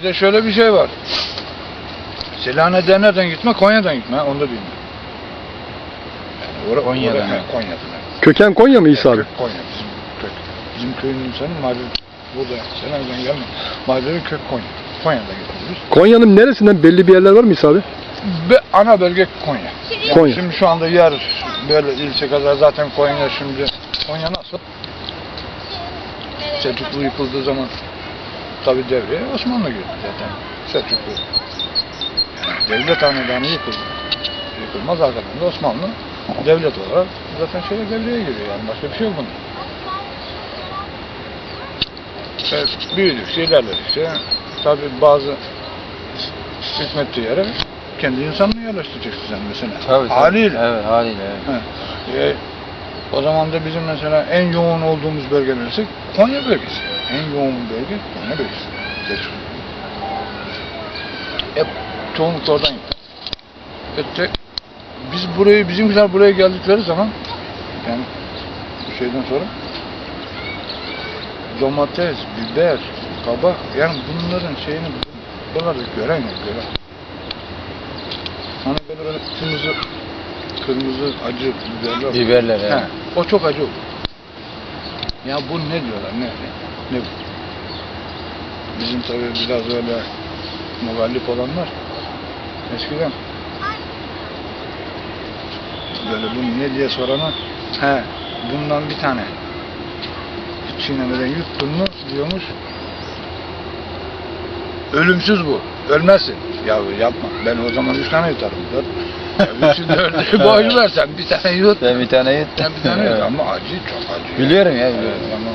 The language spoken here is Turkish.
Bir de şöyle bir şey var. Selanik'ten nereden gitme? Konya'dan gitme. Onu da bilmiyorum. Yani ora, Konya'dan ora- mı? he, Konya'dan. Köken Konya mı İsa abi? Konya bizim kök. Bizim köyün insanı Mardin burada Selanik'ten gelme. Mardin'in kök Konya. Konya'dan getiriyoruz. Konya'nın neresinden belli bir yerler var mı İsa abi? Ve ana bölge Konya. Yani Konya. Şimdi şu anda yer böyle ilçe kadar zaten Konya şimdi Konya nasıl? Selçuklu yıkıldığı zaman tabi devreye Osmanlı girdi zaten. Selçuklu. Yani devlet hanedanı yıkıldı. Yıkılmaz arkadan da Osmanlı devlet olarak zaten şöyle devreye giriyor yani başka bir şey yok bunda. Evet, büyüdükçe ilerledikçe tabi bazı hizmetli yere kendi insanını yerleştireceksin sen mesela. Tabii, tabii. Haliyle. Evet haliyle evet. He. E, o zaman da bizim mesela en yoğun olduğumuz bölge neresi? Konya bölgesi. En yoğun bölge Konya bölgesi. Selçuk. Hep çoğunlukla oradan gitti. Öte, biz burayı, bizimkiler buraya geldikleri zaman yani bu şeyden sonra domates, biber, kabak yani bunların şeyini buralarda gören yok gören. Hani böyle böyle kırmızı kırmızı acı biberler. Biberler. He, o çok acı olur. Ya bu ne diyorlar ne? Ne bu? Bizim tabii biraz öyle mugallip olanlar eskiden. Böyle bu ne diye sorana he bundan bir tane. Çiğnemeden yuttun mu diyormuş. Ölümsüz bu. Ölmezsin. Ya yapma. Ben o zaman üç tane yutarım. Dört. Ya üçü dördü boş versen bir tane yut. Ben bir tane yuttum. sen bir tane yut. Ama acı çok acı. Biliyorum ya biliyorum. ama